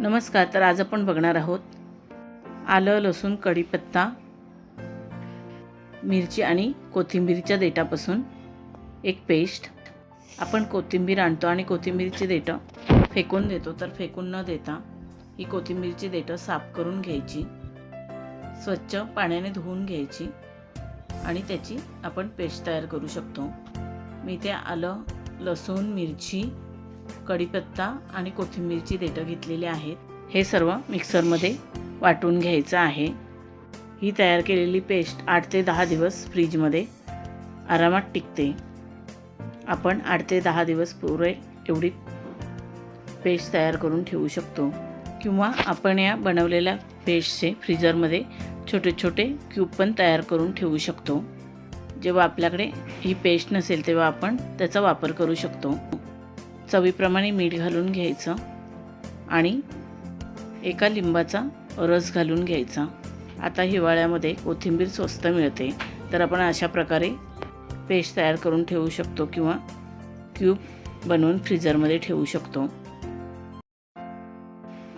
नमस्कार तर आज आपण बघणार आहोत आलं लसूण कढीपत्ता मिरची आणि कोथिंबीरच्या देठापासून एक पेस्ट. आपण कोथिंबीर आणतो आणि कोथिंबीरची देठं फेकून देतो. तर फेकून न देता ही कोथिंबीरची देठं साफ करून घ्यायची स्वच्छ पाण्याने धुवून घ्यायची आणि त्याची आपण पेस्ट तयार करू शकतो. मी ते आलं लसूण मिरची कढीपत्ता आणि कोथिंबीरची देठं घेतलेली आहेत. हे सर्व मिक्सरमध्ये वाटून घ्यायचं आहे. ही तयार केलेली पेस्ट आठ ते दहा दिवस फ्रीजमध्ये आरामात टिकते. आपण आठ ते दहा दिवस पुरे एवढी पेस्ट तयार करून ठेवू शकतो. किंवा आपण या बनवलेल्या पेस्टचे फ्रीजरमध्ये छोटे छोटे क्यूब पण तयार करून ठेवू शकतो. जेव्हा आपल्याकडे ही पेस्ट नसेल तेव्हा आपण त्याचा वापर करू शकतो. चवीप्रमाणे मीठ घालून घ्यायचं आणि एका लिंबाचा रस घालून घ्यायचा. आता हिवाळ्यामध्ये कोथिंबीर स्वस्त मिळते. तर आपण अशा प्रकारे पेस्ट तयार करून ठेवू शकतो किंवा क्यूब बनवून फ्रीजरमध्ये ठेवू शकतो.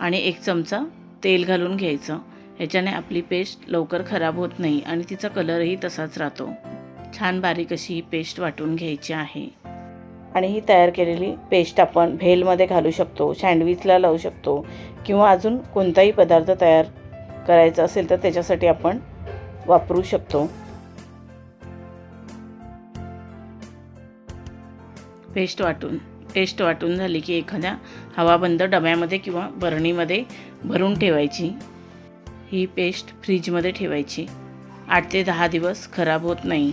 आणि एक चमचा तेल घालून घ्यायचं. ह्याच्याने आपली पेस्ट लवकर खराब होत नाही आणि तिचा कलरही तसाच राहतो. छान बारीक अशी ही पेस्ट वाटून घ्यायची आहे. आणि ही तयार केलेली पेस्ट आपण भेलमध्ये घालू शकतो सँडविचला लावू शकतो किंवा अजून कोणताही पदार्थ तयार करायचा असेल तर त्याच्यासाठी आपण वापरू शकतो. पेस्ट वाटून पेस्ट वाटून झाली की एखाद्या हवाबंद डब्यामध्ये किंवा बरणीमध्ये भरून ठेवायची. ही पेस्ट फ्रीजमध्ये ठेवायची. आठ ते दहा दिवस खराब होत नाही.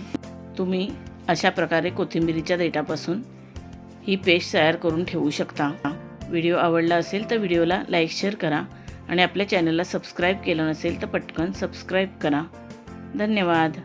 तुम्ही अशा प्रकारे कोथिंबिरीच्या देठापासून ही पेस्ट तयार करून ठेवू शकता. व्हिडिओ आवडला असेल तर व्हिडिओला लाईक शेअर करा आणि आपल्या चॅनलला सबस्क्राईब केलं नसेल तर पटकन सबस्क्राईब करा. धन्यवाद.